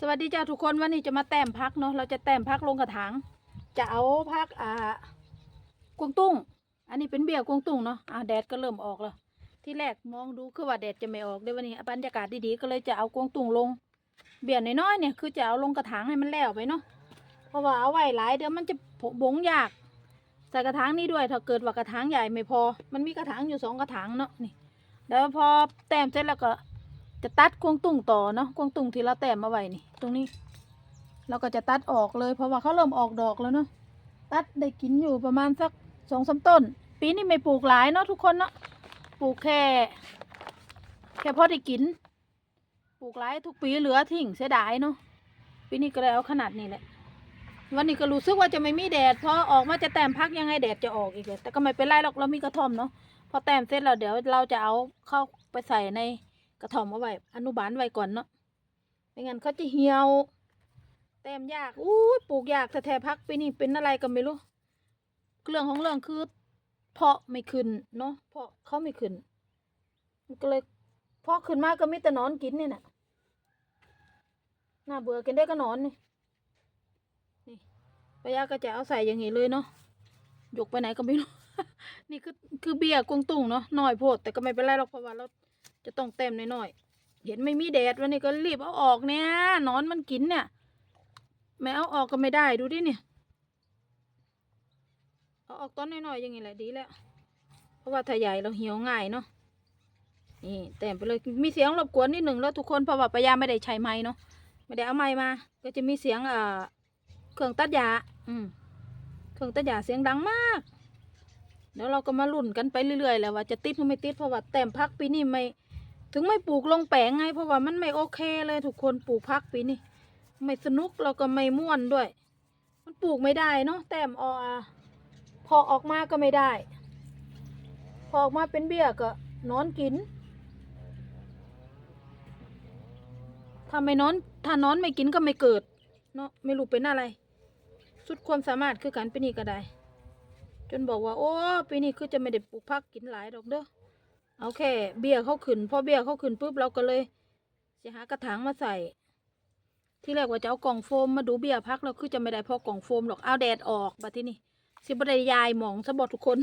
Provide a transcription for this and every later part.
สวัสดีจ้าทุกคนวันนี้จะมาแต้มพักเนาะเราจะแต้มพักลงกระถางจะเอาพักอ่ากวางตุ้ง อันนี้เป็นเบี้ยกวางตุ้งเนาะอ่าแดดก็เริ่มออกแล้วที่แรกมองดูคือว่าแดดจะไม่ออกเดี๋ยววันนี้บรรยากาศดีๆก็เลยจะเอากวางตุ้งลง เบี้ยน้อยๆเนี่ยคือจะเอาลงกระถางให้มันแล้วไปเนาะเพราะว่าเอาไว้หลายเดี๋ยวมันจะบงยากใส่กระถางนี้ด้วยถ้าเกิดว่ากระถางใหญ่ไม่พอ มันมีกระถางอยู่สองกระถางเนาะนี่เดี๋ยวพอแต้มเสร็จแล้วก็ จะตัดกวางตุ้งต่อเนาะกวางตุ้งที่เราแต้มมาไว้นี่ ตรงนี้ เราก็จะตัดออกเลย เพราะว่าเขาเริ่มออกดอกแล้วเนาะตัดได้กินอยู่ประมาณสักสองสามต้น ปีนี้ไม่ปลูกหลายเนาะทุกคนเนาะปลูกแค่ แค่พอได้กิน ปลูกหลายทุกปีเหลือทิ้งเสียดายเนาะปีนี้ก็เลยเอาขนาดนี้แหละวันนี้ก็รู้สึกว่าจะไม่มีแดดเพราะออกมาจะแต้มพักยังไงแดดจะออกอีกเลยแต่ก็ไม่เป็นไรหรอกเรามีกระท่อมเนาะพอแต้มเสร็จแล้วเดี๋ยวเราจะเอาเข้าไปใส่ใน กระถอมเอาไว้อนุบาลไว้ก่อนเนาะไม่งั้นเขาจะเหี่ยว แต้มยากอู้ปลูกยากแต่แท้พักไปนี่เป็นอะไรก็ไม่รู้เรื่องของเรื่องคือเพาะไม่ขึ้นเนาะเพาะเขาไม่ขึ้นก็เลยเพาะขึ้นมากก็มีแต่นอนกินนี่น่ะน่าเบื่อกินได้ก็นอนนี่นี่ปะยาก็จะเอาใส่อย่างนี้เลยเนาะยกไปไหนก็ไม่รู้ นี่คือคือเบียร์กวงตุ้งเนาะหน่อยโพดแต่ก็ไม่เป็นไรหรอกเพราะว่าเรา จะต้องเต็มหน่อยๆเห็นไม่มีแดดวันนี้ก็รีบเอาออกเนี่ยนอนมันกินเนี่ยไม่เอาออกก็ไม่ได้ดูดิเนี่ยเอาออกต้นน้อยๆอย่างนี้แหละดีแล้ว เพราะว่าถ้าใหญ่เราเหี่ยวง่ายเนาะนี่เต็มไปเลยมีเสียงรบกวนนิดหนึ่งแล้วทุกคนเพราะว่าปายาไม่ได้ใช้ไม้เนาะไม่ได้เอาไม้มา ก็จะมีเสียงเอ่อเครื่องตัดหญ้าอืมเครื่องตัดหญ้าเสียงดังมากเดี๋ยวเราก็มาลุ้นกันไปเรื่อยๆ แล้วว่าจะติดหรือไม่ติดเพราะว่าแต้มพักปีนี้ไม่ ถึงไม่ปลูกลงแปลงไง เพราะว่ามันไม่โอเคเลยทุกคนปลูกพักปีนี้ไม่สนุกเราก็ไม่ม่วนด้วย มันปลูกไม่ได้เนาะแต้มออาพอออกมาก็ไม่ได้ พอออกมาเป็นเบี้ยก็นอนกิน ถ้าไม่นอน ถ้านอนไม่กินก็ไม่เกิด เนาะไม่รู้เป็นอะไร สุดความสามารถคือกันปีนี้ก็ได้ จนบอกว่า โอ้ปีนี้คือจะไม่ได้ปลูกพักกินหลายดอกเด้อ เอาแค่เบี้ยเขาขึ้นพอเบี้ยเขาขึ้นปุ๊บเราก็เลยจะหากระถางมาใส่ ที่แรกว่าจะเอากล่องโฟมมาดูเบี้ยพักเราคือจะไม่ได้พอกล่องโฟมหรอกเอาแดดออกบัดที่นี่สิบได้ยายหมองสะบดทุกคน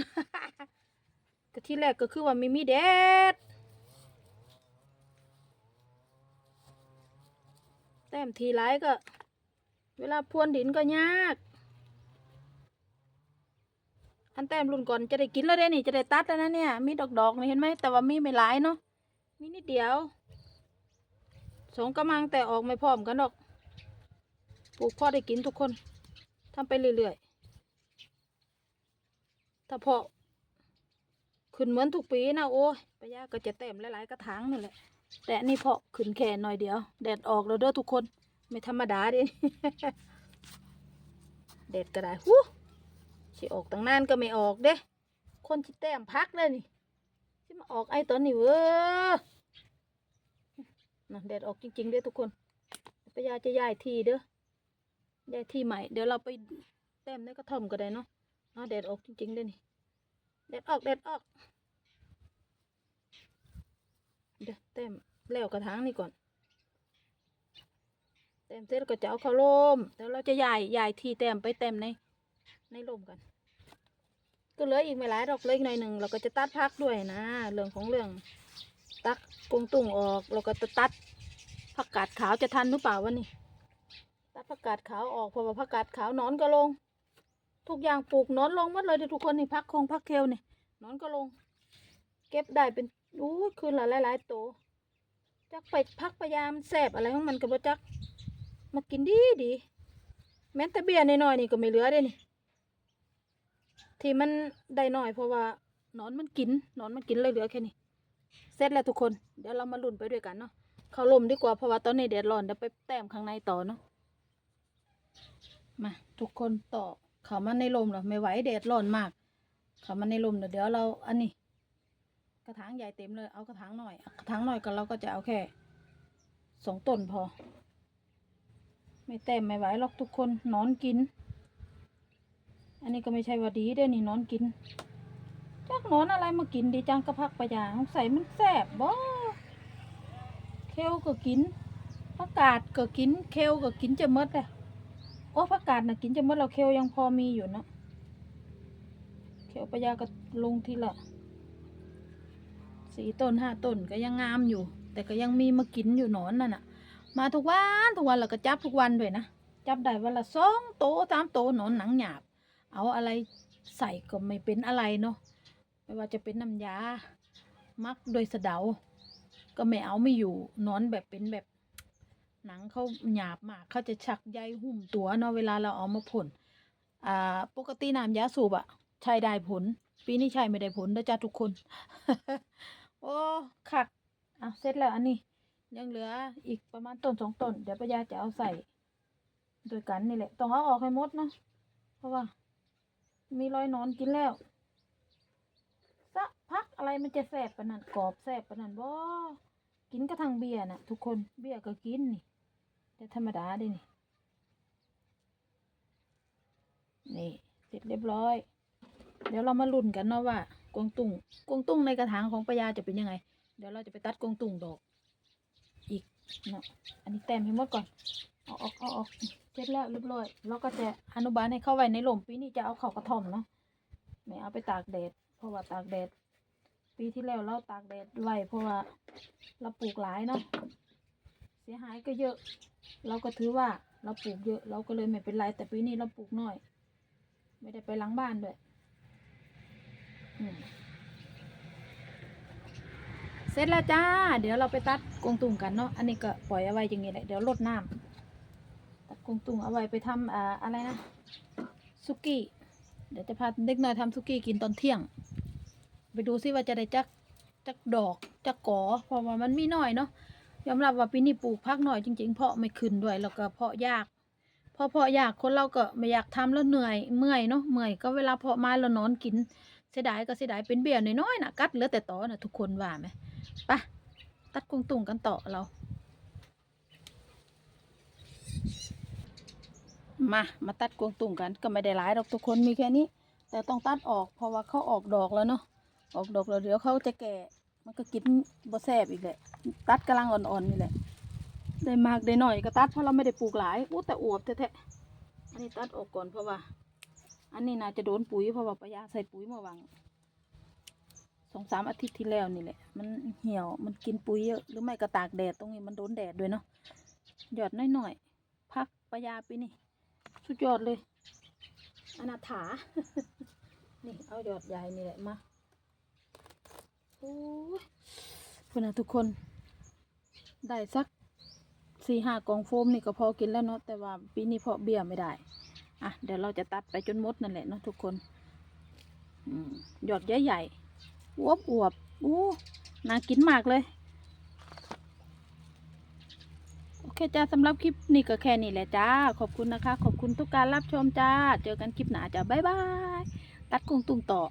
ก็ที่แรกก็คือว่าไม่มีแดดแต้มทีไรก็ เวลาพรวนดินก็ยาก อันแต้มรุ่นก่อนจะได้กินแล้วได้นี่จะได้ตัดแล้วนะเนี่ย มีดอกดอกๆนี่เห็นไหมแต่ว่ามีไม่หลายเนาะมีนิดเดียวสองกำลังแต่ออกไม่พร้อมกันดอกปลูกพ่อได้กินทุกคนทำไปเรื่อยๆถ้าเพาะขึ้นเหมือนทุกปีนะโอ้ยปะยาก็จะเต็มหลายๆกระถางนั่นแหละ แต่นี่เพาะขึ้นแค่หน่อยเดียว แดดออกแล้วเด้อทุกคน ไม่ธรรมดาเดิ แดดก็ได้หู สิออกตั้งนานก็ไม่ออกเด้ คนที่แต้มพักเลยนี่สิมาออกไอ้ตอนนี้เว้อนะแดดออกจริงๆเด้อทุกคนปยาจะย้ายที่เด้อย้ายที่ใหม่ เดี๋ยวเราไปแต้มในกระท่อมก็ได้เนาะเอาแดดออกจริงๆเด้อนี่แดดออกแดดออก เดี๋ยวแต้มแล้วกระถางนี่ก่อนแต้มเสร็จแล้วก็จะเอาเข้าร่มเดี๋ยวเราจะย้ายย้ายที่แต้มไปแต้มใน ในร่มกัน ก็เหลืออีกไม่หลายดอกเล็กหน่อยหนึ่งเราก็จะตัดพักด้วยนะ เรื่องของเรื่อง ตักกงตุ่งออกเราก็จะตัดผักกาดขาวจะทันหรือเปล่าวะนี่ตัดผักกาดขาวออกเพราะว่าผักกาดขาวนอนก็ลง ทุกอย่างปลูกนอนลงหมดเลยทุกคนนี่พักคงพักเคลนี่นอนก็ลง เก็บได้เป็นอู้คืนละหลายๆโตวจักไปพักพยายามแสบอะไรของมันก็บ่จักมากินดีดีแม้แต่เบี้ยน้อยๆนี่ก็ไม่เหลือเด้นี่ ที่มันได้น้อยเพราะว่านอนมันกินนอนมันกินเลยเหลือแค่นี้เสร็จแล้วทุกคนเดี๋ยวเรามาลุ้นไปด้วยกันเนาะเขาลมดีกว่าเพราะว่าตอนนี้แดดร้อนเดี๋ยวไปแต้มข้างในต่อเนาะมาทุกคนต่อเขามาในลมเหรอไม่ไหวแดดร้อนมาก เขามาในลมเดี๋ยวเดี๋ยวเราอันนี้ กระถางใหญ่เต็มเลยเอากระถางหน่อยกระถางหน่อยก็เราก็จะเอาแค่สองต้นพอ ไม่แต้มไม่ไหวหรอกทุกคนนอนกิน อันนี้ก็ไม่ใช่ว่าดีเด้นี่นอนกินจักนอนอะไรมากินดีจังกระพักประยางใส่มันแสบบ่เคลก็กินผักกาดก็กินเคลก็กินจะมดเลยโอ้ผักกาดนะกินจะมดเราเคลยังพอมีอยู่นะเคลปะยาก็ลงทีละสี่ต้นห้าต้นก็ยังงามอยู่ แต่ก็ยังมีมากินอยู่หนอนนั่นน่ะ มาทุกวันทุกวันเราก็จับทุกวันด้วยนะจับได้วันละสองโตสามโตหนอนหนังหยาบ เอาอะไรใส่ก็ไม่เป็นอะไรเนาะไม่ว่าจะเป็นน้ำยา มักโดยสะเดา ก็ไม่เอาไม่อยู่นอนแบบเป็นแบบหนังเขาหยาบมากเขาจะชักใยหุ้มตัวเนาะเวลาเราเอามาพ่นอ่าปกติน้ำยาสูบอะใช้ได้ผล ปีนี้ใช้ไม่ได้ผลนะจ๊ะทุกคน โอ้ขัดอะเสร็จแล้วอันนี้ ยังเหลืออีกประมาณต้นสองต้น เดี๋ยวป้ายาจะเอาใส่ โดยกันนี่แหละ ต้องเอาออกให้หมดเนาะเพราะว่า มีรอยนอนกินแล้วสักพักอะไรมันจะแสบปะนั่นกรอบแสบปะนั่นบ่กินกระทั่งเบียร์น่ะทุกคนเบียร์ก็กินนี่แต่ธรรมดาดินี่ นี่เสร็จเรียบร้อย เดี๋ยวเรามาลุ้นกันเนาะว่ากวงตุ้งกวงตุ้งในกระถางของปายาจะเป็นยังไง เดี๋ยวเราจะไปตัดกวงตุ้งดอก อีกเนาะอันนี้แต้มให้หมดก่อนเอาออกเอาออก เสร็จแล้วเรียบร้อยเราก็จะอนุบาลให้เข้าไว้ในหล่มปีนี้จะเอาเข้ากระท่อมเนาะไม่เอาไปตากแดด เพราะว่าตากแดด ปีที่แล้วเราตากแดดไว้เพราะว่าเราปลูกหลายเนาะเสียหายก็เยอะ เราก็ถือว่าเราปลูกเยอะ เราก็เลยไม่เป็นไรแต่ปีนี้เราปลูกน้อย ไม่ได้ไปล้างบ้านด้วยเสร็จแล้วจ้า เดี๋ยวเราไปตัดกงตุงกันเนาะอันนี้ก็ปล่อยเอาไว้อย่างนี้แหละเดี๋ยวลดน้ำ กวางตุงเอาไว้ไปทำอ่าอะไรนะสุกี้ เดี๋ยวจะพาเด็กน้อยทำสุกี้กินตอนเที่ยง ไปดูซิว่าจะได้จักจักดอกจักกอเพราะว่ามันมีน้อยเนาะยอมรับว่าปีนี้ปลูกพักหน่อยจริง ๆ เพาะไม่ขึ้นด้วยแล้วก็เพาะยากพอเพาะยากคนเราก็ไม่อยากทำแล้วเหนื่อยเมื่อยเนาะเมื่อยก็เวลาเพาะไม้เรานอนกินเสียดายก็เสียดายเป็นเบี้ยน้อยๆนะกัดเหลือแต่ตอนะทุกคนว่าไหมไปะตัดกุ้งตุงกันต่อเรา มา มาตัดกวงตุ่งกัน ก็ไม่ได้หลายดอกทุกคนมีแค่นี้ แต่ต้องตัดออกเพราะว่าเขาออกดอกแล้วเนาะ ออกดอกแล้วเดี๋ยวเขาจะแก่ มันก็กินบ่แซบอีกแหละ ตัดกำลังอ่อนๆนี่แหละ ได้มากได้หน่อยก็ตัดเพราะเราไม่ได้ปลูกหลายอู้แต่อวบแท้ๆ อันนี้ตัดออกก่อนเพราะว่า อันนี้น่าจะโดนปุ๋ยเพราะว่าปะยาใส่ปุ๋ยเมื่อวังสองสามอาทิตย์ที่แล้วนี่แหละ มันเหี่ยว มันกินปุ๋ยเยอะ หรือไม่ก็ตากแดดตรงนี้มันโดนแดดด้วยเนาะ หยอดน้อยๆ พักปะยาไปนี่ สุดยอดเลยอนาถา นี่ เอาหยอดใหญ่นี่แหละมาโอ้ยพูดนะทุกคน ได้สักสี่ห้ากล่องโฟมนี่ก็พอกินแล้วเนาะแต่ว่าปีนี้เพาะเบี้ยไม่ได้ อะ เดี๋ยวเราจะตัดไปจนหมดนั่นแหละเนาะทุกคนอืมหยอดใหญ่ๆอวบอวบๆอู้น่ากินมากเลย โอ เคจ้าสำหรับคลิปนี้ก็แค่นี้แหละจ้า ขอบคุณนะคะ ขอบคุณทุกการรับชมจ้า เจอกันคลิปหน้าจ้าบ๊ายบาย ตัดกุงตุงต่อ